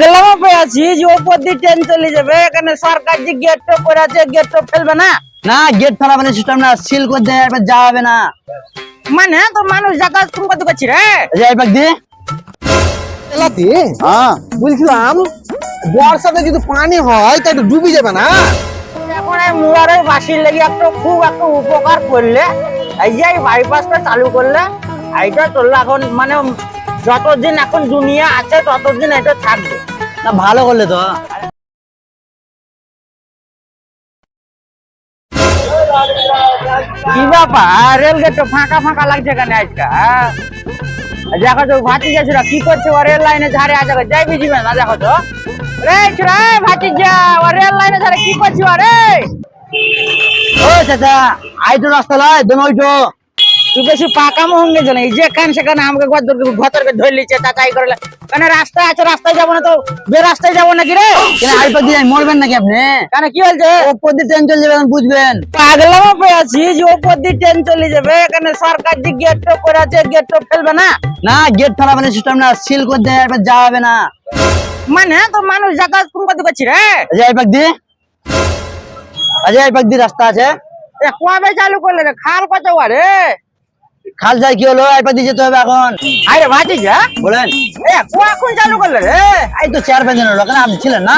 পাগলামো পেয়েছি যে ওপর দিয়ে ট্রেন চলে যাবে। এখানে সরকার যে গেট করে আছে গেট ফেলবে না? না গেট ফেলাবে না সিস্টেম না সিল করে দেয় এবার যাওয়া হবে না। মানে তো মানুষ যাতায়াত তুমি কত করছি রে। যাই পাক দিয়ে। এলাতি হ্যাঁ। বলছিলাম বর্ষাতে যদি পানি হয় তা একটু ডুবে যাবে না। এখন এই মুরারের বাসির লেগে একটু খুব একটু উপকার করলে এই যে এই বাইপাসটা চালু করলে এইটা চললে এখন মানে যতদিন এখন দুনিয়া আছে ততদিন এটা থাকবে। না ভালো করলে তো। কি ব্যাপার? রেল গেট ফাঁকা ফাঁকা লাগছে কেন আজকে হ্যাঁ? দেখো তো ভাতি যাচ্ছে কি করছে? ও রেল লাইনে ধারে আছে যাই বুঝিবে না দেখো তো। রে রে ভাতি যা ও রেল লাইনে ধারে কি করছি রে? ও চাচা আইটো রাস্তা লয় দোনো তুই বেশি পাকা মোহন গেছে না যেখানে সেখানে আমাকে ঘতরকে ধরে লিচ্ছে করলে। কেন রাস্তা আছে? রাস্তায় যাব না তো? বে রাস্তায় যাব নাকি রে? কেন আই পাক দিয়ে মরবেন নাকি আপনি? কেন কি হয়েছে? ওপর দিয়ে ট্রেন চলে যাবে বুঝবেন। পাগলামো পেয়েছি যে ওপর দিয়ে ট্রেন চলে যাবে এখানে সরকার যে গেট টো করে আছে গেট টো ফেলবে না? না গেট ফেলাবে না সিস্টেম না সিল করে দেয় এবার যাওয়া হবে না। মানে তো মানুষ যাতায়াত তুমি কত করছি রে? পাক দিয়ে পাক দিয়ে রাস্তা আছে। কবে চালু করলে রে? খাল কত রে খাল যাই কি হলো? পাক দিয়ে যেতে হবে এখন। আরে ভাজি যা। বলেন। এ কখন চালু করলে রে? এই তো চার দিন হলো কেন আপনি ছিলেন না?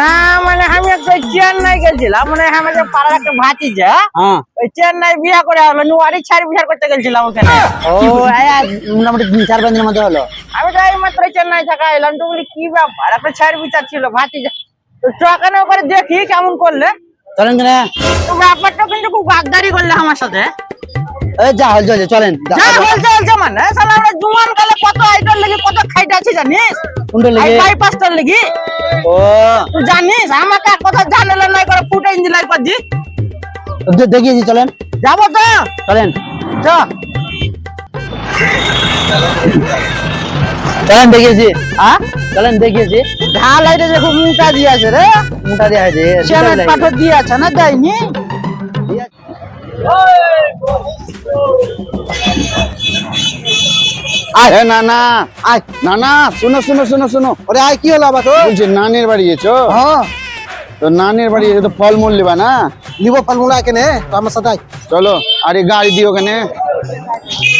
না মানে আমি একটা চেন্নাই গেছিলাম মানে আমাদের পাড়ার একটা ভাতি যা হ্যাঁ। ওই চেন্নাই বিয়া করে হলো নুয়ারি ছাড়ি বিহার করতে গেছিলাম ওখানে। ও মোটামুটি তিন চার পাঁচ মধ্যে হলো। আমি তো এই মাত্র চেন্নাই থাকা এলাম তো বলি কি ব্যাপার? একটা ছাড়ি বিচার ছিল ভাতি যা। তো চকানো করে দেখি কেমন করলে। চলেন কেন। তো ব্যাপারটা কিন্তু খুব গাদ্দারি করলে আমার সাথে। যা হল চলে চলেন। যা, যা যা। বলছে বলছে শালা আমরা জুয়ান কালে কত আইটম লেগে কত খাইতে আছে জানিস? কোনটা লেগে? বাইপাসটার লেগে। ও। তুই জানিস আমাকে কথা জানালে নাই করে ফুটে ইঞ্জিলাই কর দি দেখিয়েছি চলেন। যাব তো। চলেন। চ। চলেন দেখিয়েছি হ্যাঁ চলেন দেখিয়েছি ঢাল আইতে দেখো মুটা দিয়ে আছে রে। মোটা দেওয়া হয়েছে চেমেন্ট পাথর দিয়ে আছে না দেয়নি? আরে না না আয়। না না শুনো শুনো শুনো শুনো। ওরে আয় কি হলো আবার তো বলছি নানির বাড়ি গেছো? হ্যাঁ। তো নানির বাড়ি গেছো তো ফলমূল লিবা না? নিব ফলমূল আয় কেনে তো আমার সাথে আয়। চলো আর গাড়ি দিও কেনে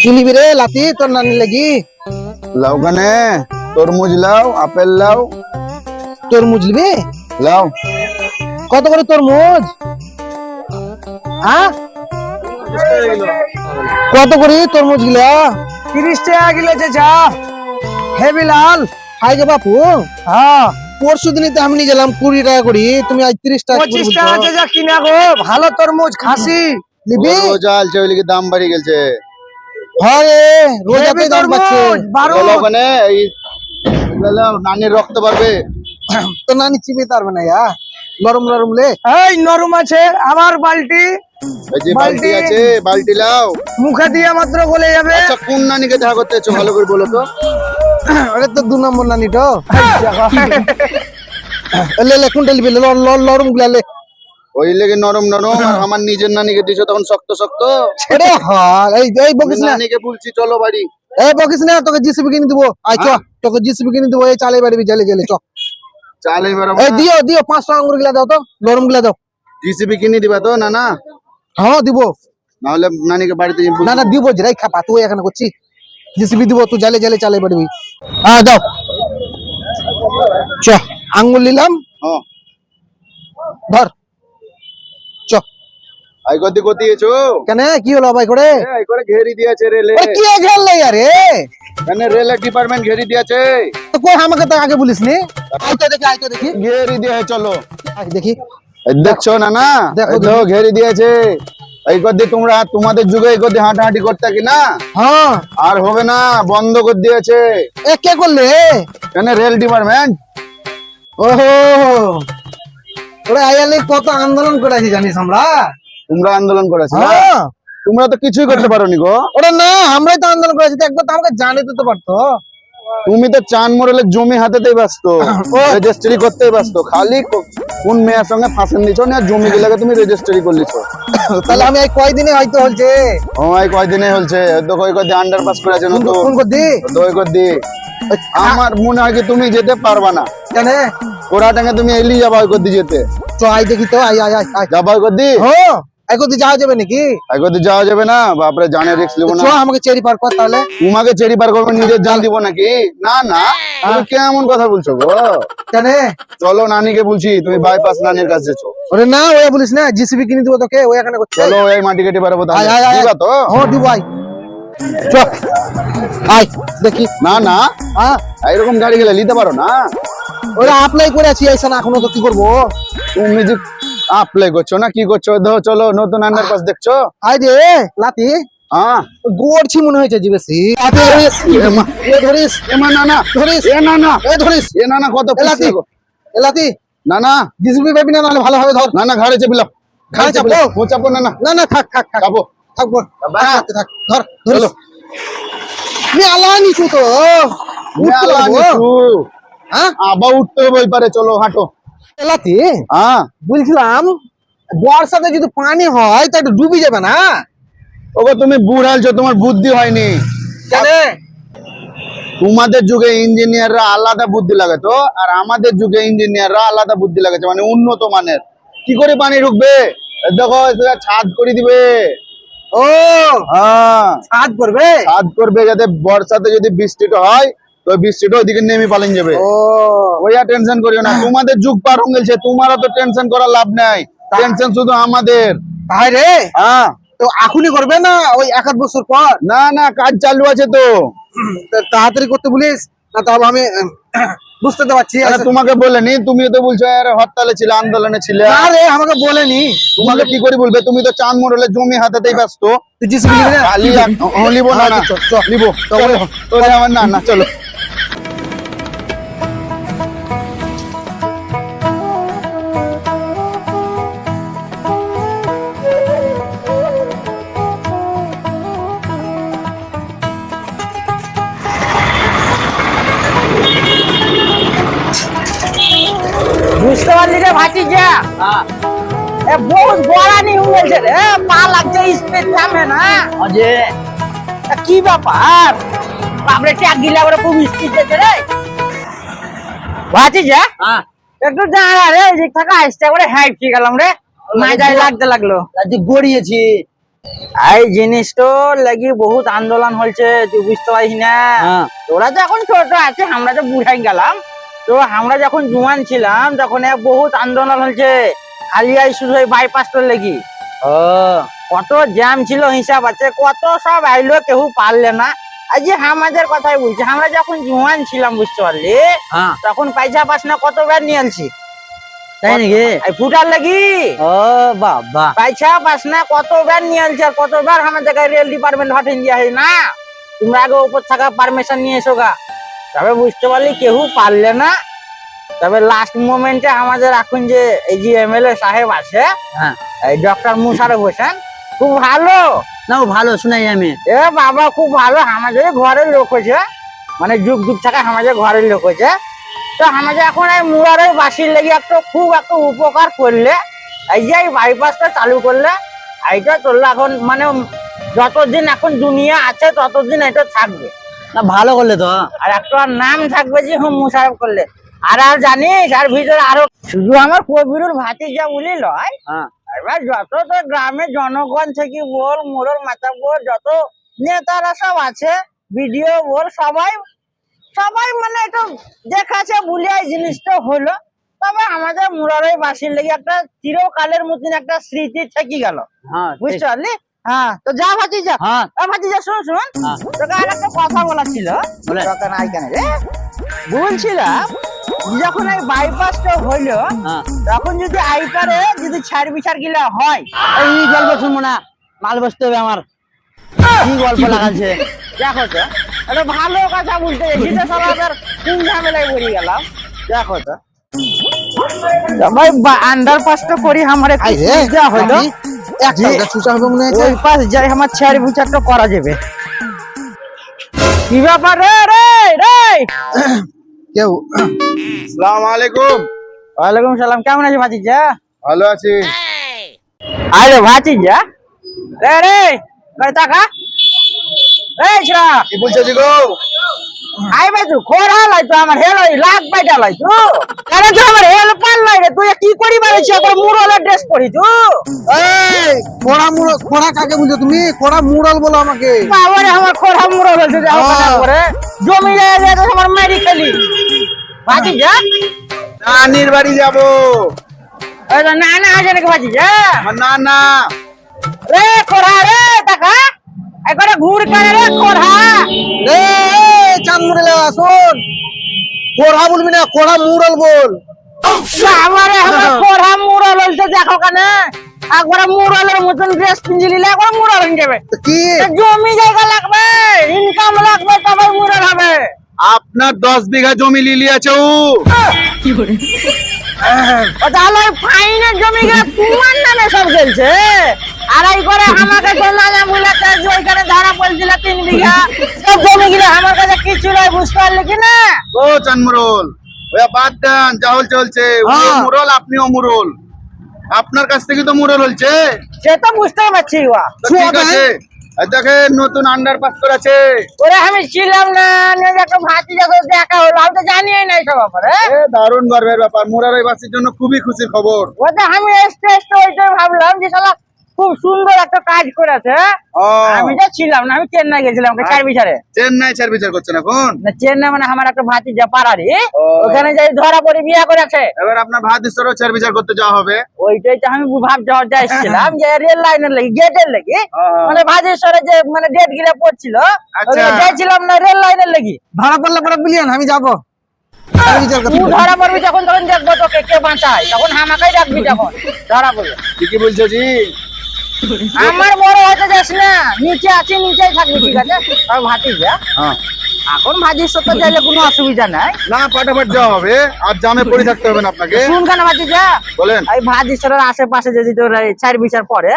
কি নিবি রে লাতি তোর নানি লাগি? লাও কেনে তরমুজ লাও আপেল লাও। তরমুজ নিবি? লাও। কত করে তরমুজ? হ্যাঁ? কত করে তরমুজগুলা? তিরিশ টাকা কিলো যা। হেভি লাল। হাই গে বাপু। হ্যাঁ। পরশু দিনই তো আমি নিয়ে গেলাম কুড়ি টাকা করি। তুমি আজ তিরিশ টাকা পঁচিশ টাকা যে যা কিনা গো। ভালো তরমুজ খাসি। নিবি? আলছে ওই দাম বাড়ি গেছে হ্যাঁ রে রোজ এতই দাম পাচ্ছে লাও কেনে এই নানির রক্ত পারবে তো নানি চিবিয়ে পারবে না ইয়া। নরম নরম লে। এই নরম আছে আমার বালতি। এই যে বালতি বালতি। আছে বালতি লাও। মুখে দিয়ে মাত্র গলে যাবে। আচ্ছা কোন নানিকে দেখা করতে এসছো ভালো করে বলো তো? আরে তো দু নম্বর নানি তো। লে লে কোনটা লিবি লরমগুলা লে। ওই লেগে নরম নরম আর আমার নিজের নানিকে দিছো তখন শক্ত শক্ত। আরে হ্যাঁ এই এই বকিস না। নানিকে বলছি চলো বাড়ি। এই বকিস না তোকে জিসিবি কিনে দিব। আই চ তোকে জিসিবি কিনে দিব এই চালে বাড়ি জেলে জেলে চ। চাল এই দিও দিও পাঁচশো আঙ্গুরগুলা দাও তো নরমগুলা দাও। জিসিবি কিনে দিবা তো না না হ্যাঁ দিব। নাহলে নানিকে বাড়িতে না না দিব যে রাই খাপা তুই এখানে করছি। জিসিবি দিব তুই জালে জালে চালে বাড়বি হ্যাঁ দাও। চ আঙ্গুল নিলাম। হ্যাঁ। ধর। চ। আই গদি গদি এছো কেন? কি হলো ভাই করে? এই করে ঘেরি দিয়েছে রেলে। কি ঘের লাই আরে মানে রেলের ডিপার্টমেন্ট ঘেরি দিয়েছে? তো কই আমাকে তো আগে বলিস নি আই তো দেখি আই তো দেখি। ঘেরি দিয়ে চলো। আই দেখি। দেখছ না না দেখো, ঘেরি দিয়েছে। এই গদি তোমরা তোমাদের যুগে এই গদি হাঁটাহাঁটি করতে কি না? হ্যাঁ। আর হবে না বন্ধ করে দিয়েছে। এ কে করলে? কেন রেল ডিপার্টমেন্ট? ওহো। ওরে আইয়ালে কত আন্দোলন করেছি জানিস আমরা? তোমরা আন্দোলন করেছ হ্যাঁ। তোমরা তো কিছুই করতে পারোনি গো। ওরে না আমরাই তো আন্দোলন করেছি একবার তো আমাকে জানিতে তো পারতো। তুমি তো চান মোড়েলের জমি হাতেতেই ব্যস্ত। রেজিস্ট্রি করতেই ব্যস্ত। খালি কোন মেয়ের সঙ্গে ফাঁসেন দিছো না জমি গুলাকে তুমি রেজিস্ট্রি করলিছো তাহলে আমি এই কয়দিনে হয়তো হচ্ছে? ও এই কয়দিনে হলছে তো কই পাস করেছে ফোন নতুন ফোন করদি দই কর দি আমার মনে হয় কি তুমি যেতে পারবা না। কেন? ওরা টাঙ্গে তুমি এলি যাবা ওই করদি যেতে। চ আই দেখি তো আই আই আই যাবা ওই করদি হো যাওয়া যাবে নাকি? ওই যাওয়া যাবে না বাপরে জানে লিবো না। আমাকে চেরি পার কর তাহলে। উমাকে চেরি পার করবে নিজের জান দিব নাকি? না না। তুমি কেমন কথা বলছো গো? কেন? চলো নানিকে বলছি তুমি বাইপাস নানির কাছে না ওয়া বলিস না জিসিবি কিনে দিব তোকে ওই চলো এই মাটি কেটে পারব তাহলে। দিবা তো? হো দিব দেখি। না না। হ্যাঁ এরকম গাড়ি গেলে নিতে পারো না। ওরা অ্যাপ্লাই করে আছি না এখনও তো কি করব? তুমি যে অ্যাপ্লাই করছ না কি করছ? ধরো চলো নতুন দেখছ? আই রে লাতি। হ্যাঁ গড়ছি মনে হয়েছে লাতি ধরিস। এ ধরিস। না না। ধরিস। এ না না। এ ধরিস। এ না না কত লাতি। লাতি। না না। জিসিবি না ভালো হবে ধর। না না ঘাড়ে চেপিলাম ঘাড়ে চাপো? চাপো না না। না থাক থাক। চাপো। থাকব থাক থাক ধর নিছু তো মেলা নিচু। হ্যাঁ? আবার উঠতে হবে ওই পারে চলো হাঁটো। এ হ্যাঁ। বলছিলাম বর্ষাতে যদি পানি হয় তা একটু ডুবি যাবে না? ওগো তুমি বুড়ালছো তোমার বুদ্ধি হয়নি। কেন? তোমাদের যুগে ইঞ্জিনিয়াররা আলাদা বুদ্ধি লাগাতো আর আমাদের যুগে ইঞ্জিনিয়াররা আলাদা বুদ্ধি লাগাচ্ছে মানে উন্নত মানের। কি করে পানি ঢুকবে? দেখো ছাদ করে দিবে। ও! হ্যাঁ। সাজ করবে? ছাদ করবে যাতে বর্ষাতে যদি বৃষ্টিটা হয় তো বৃষ্টিটা ওইদিকে নেমে পালিন যাবে। ও। ওই টেনশন করিও না। তোমাদের যুগ পার হয়ে গেছে তোমারও তো টেনশন করার লাভ নাই। টেনশন শুধু আমাদের। তাই রে? হ্যাঁ। তো এখনই করবে না ওই এক বছর পর? না না কাজ চালু আছে তো তাড়াতাড়ি করতে বলিস? না আমি বুঝতে তো পারছি। আরে তোমাকে বলেনি? তুমি তো বলছো আরে হরতালে ছিল আন্দোলনে ছিলে। আরে আমাকে বলেনি। তোমাকে কি করে বলবে? তুমি তো চাঁদ মোড়লে জমি হাতাতেই ব্যস্ত। তুই লিবো না? আচ্ছা। লিবো আমার না না চলো। ভাতিজা এ বহুত গড়ানি হয়েছে রে। পা লাগছে স্পিড থামে না। অজে। তা কি ব্যাপার? বাপরে ট্যাগ দিলে আবার খুব স্পিড রে। ভাতিজা হ্যাঁ? একটু দাঁড়া রে এদিক থেকে আসতে করে হাইটে গেলাম রে। মাজায় লাগতে লাগল। রাতে গড়িয়েছি। এই জিনিসটো লাগি বহুত আন্দোলন হয়েছে তুই বুঝতে পারিস না। হ্যাঁ। তোরা এখন ছোট আছে আমরা তো বুঝাই গেলাম। তো আমরা যখন জুয়ান ছিলাম তখন এক বহুত আন্দোলন হয়েছে। খালিয়াই শুধু ওই বাইপাসটার লেগি। ও। কত জ্যাম ছিল হিসাব আছে কত সব আইলো কেউ পারলে না। যে আমাদের কথাই বলছি আমরা যখন জুয়ান ছিলাম বুঝতে পারলি? হ্যাঁ। তখন পয়সা পাস না কতবার নিয়ে আনছি? তাই নাকি? ফুটার লাগি? ও বাবা। পয়সা পাস না কতবার নিয়ে আনছি আর কতবার আমাদের রেল ডিপার্টমেন্ট হটেন দিয়া হয় না? তোমরা আগে উপর থাকা পারমিশন নিয়ে এসো গা। তবে বুঝতে পারলি কেউ পারলে না। তবে লাস্ট মোমেন্টে আমাদের এখন যে এই যে এমএলএ সাহেব আছে হ্যাঁ। এই ডক্টর মুশারফ হোসেন খুব ভালো। না ও ভালো শুনাই আমি। এ বাবা খুব ভালো আমাদের ঘরের লোক হয়েছে। মানে যুগ যুগ থাকা আমাদের ঘরের লোক হয়েছে। তো আমাদের এখন এই মুরারের বাসির লেগে একটা খুব একটা উপকার করলে এই যে এই বাইপাসটা চালু করলে এইটা চললে এখন মানে যতদিন এখন দুনিয়া আছে ততদিন এটা থাকবে। না ভালো করলে তো। আর একটা নাম থাকবে যে হুম মুশারফ করলে। আর আর জানিস আর ভিতরে আরও শুধু আমার কবিরুর ভাতিজা বলি লয় হ্যাঁ। এবার যত তো গ্রামের জনগণ থেকে বল মোড়ল মাথা বল যত নেতারা সব আছে ভিডিও বল সবাই সবাই মানে একটু দেখাচ্ছে বলে এই জিনিসটা হলো। তবে আমাদের মুরারই বাসির লেগে একটা চিরকালের মতন একটা স্মৃতি থেকে গেল। হ্যাঁ বুঝতে পারলি? হ্যাঁ তো যা ভাতিজা হ্যাঁ। ও ভাতিজা শুন শুন। হ্যাঁ। তোকে আর একটা কথা বলার ছিল। তোকে না এখানে রে? বলছিলাম যখন এই বাইপাসটা হইল হ্যাঁ। তখন যদি আইপারে যদি ছাড় বিচার গিলা হয় এই গল্প শুনব না। মাল বসতে হবে আমার। কি গল্প লাগাচ্ছে দেখো তো এটা ভালো কথা বলতে তো সব আবার কোন ঝামেলায় পড়ে গেলাম। দেখো তো। ভাই আন্ডার পাসটা করি আমার একটু হইল একটা ওই পাশ যাই আমার ছাড় বিচারটা করা যাবে। কি ব্যাপার রে রে রে? কেউ? আসসালামু আলাইকুম। ওয়ালাইকুম সালাম কেমন আছো ভাতিজা? ভালো আছি। আরে ভাতিজা। রে রে টাকা এই ছোড়া। কি বলছো গো আই ভাই তুই খোরা লাই আমার হেল লাখ বাইটা লাই তো তো আমার হেল পাল লাই রে তুই কি করি বাড়িছি এখন মুরলের ড্রেস পরি তুই এই খোড়া মুড়ল খোড়া কাকে বুঝছ তুমি? খোড়া মুড়ল বলো আমাকে। বাবারে আমার খোরা মুরল হয়েছে দেখো কথা করে। জমি জায়গা তো আমার মেরি খেলি ভাজি যা। নানির বাড়ি যাব। এই না না হাজার নাকি ভাজি যা? না না রে খোরা রে টাকা একবারে ঘুর করে রে খোরা এ চাঁদ মুড়ে শোন খোড়া বলবি না মুড়ল বল। আমার খোরা মুরল হয়েছে দেখো কানে। একবারে মুরলের মতন ড্রেস পিঞ্জি নিলে একবারে মুরল হয়ে যাবে। কি? জমি জায়গা লাগবে ইনকাম লাগবে তবে মুরল হবে। আপনার দশ বিঘা জমি লিলি আছে ও ও তাহলে ফাইনের জমি তোমার নামে সব চলছে আড়াই করে আমাকে বলেছে যে ওইখানে ধারা পড়ছিল তিন বিঘা সব জমি গুলো আমার কাছে কিছু নয় বুঝতে পারলি কি না? ও চানমুরল ওয়া বাদ দেন চাহল চলছে। উনিও হ্যাঁ। মুরল আপনিও মুরল। আপনার কাছ থেকে তো মুরল হচ্ছে সে তো বুঝতে পারছি ওয়া। ঠিক আছে। দেখেন নতুন আন্ডার পাস করেছে। ওরে আমি ছিলাম না একটা ভাতি যখন দেখা হলো। আমি তো জানিই না সব ব্যাপারে। দারুণ গর্বের ব্যাপার। মুরারই বাসীর জন্য খুবই খুশির খবর। ওটা আমি এসতে এসতে ওইটাই ভাবলাম যে শালা খুব সুন্দর একটা কাজ করেছে আমি তো ছিলাম না আমি চেন্নাই গেছিলাম চার বিচারে। চেন্নাই চার বিচার করছেন এখন না চেন্নাই মানে আমার একটা ভাতি যা পাড়ারি ওখানে যাই ধরা পড়ে বিয়ে করেছে। এবার আপনার ভাত ঈশ্বরও চার বিচার করতে যাওয়া হবে। ওইটাই তো আমি ভাব যাওয়ার যাইছিলাম যে রেল লাইনের লাগি গেটের লাগি। মানে ভাজেশ্বরে যে মানে ডেট গিলা পড়ছিল আচ্ছা। যাইছিলাম না রেল লাইনের লাগি। ধরা পড়লে পরে বিলিয়ন আমি যাব। ধরা পড়বি যখন তখন দেখব তোকে কে বাঁচায়। তখন আমাকেই রাখবি যখন। ধরা পড়বে। ঠিকই বলছো জি। আমার বড় হতে যাস না। নিচে আছি নিচেই থাকবি ঠিক আছে? আর ভাতি যা হ্যাঁ। এখন ভাজির সাথে যাইলে কোনো অসুবিধা নাই। না পাটাপাট যাওয়া হবে। আর জামে পড়ে থাকতে হবে না আপনাকে। শুন কেন ভাজি যা বলেন। এই ভাজিশ্বরের আশেপাশে যদি তোর এই চার বিচার পরে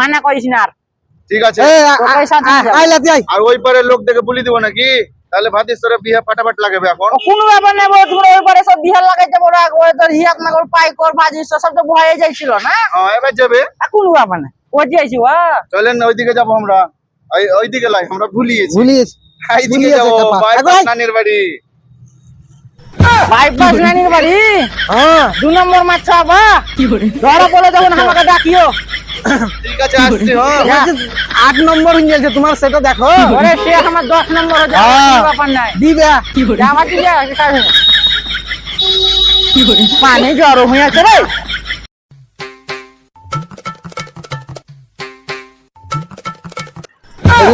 মানা করিস না আর। ঠিক আছে। এই তোকে সাথে আই আর ওই পারে লোক দেখে বলি দিব নাকি? তাহলে ভাত ঈশ্বরের বিয়ে ফাটাফাট লাগবে এখন। কোনো ব্যাপার নেই বড় তোমরা ওই পারে সব বিহার লাগাইতে বড় একবারে তোর হিয়াক না করে পাই কর ভাজিশ্বর সব তো ভয়ে যাইছিল না? হ্যাঁ এবার যাবে। আর কোনো ব্যাপার না ও যাইছি ও চলেন ওইদিকে যাব আমরা। ওইদিকে লাই আমরা ভুলিয়েছি। ভুলিস এইদিকে ভুলিয়েছে বাইপাস নানির বাড়ি। বাইপাস নানির বাড়ি? হ্যাঁ। দু নম্বর মাছ চাবা ধরা পড়লে তখন আমাকে ডাকিও। ঠিক আছে আসছি হ্যাঁ আট নম্বর তোমার সেটা দেখো। ওরে সে আমার দশ নম্বর হয়ে যাবে হ্যাঁ। ব্যাপার নাই। দিবে। কি কাজ। পানি গরম হয়ে আছে রে।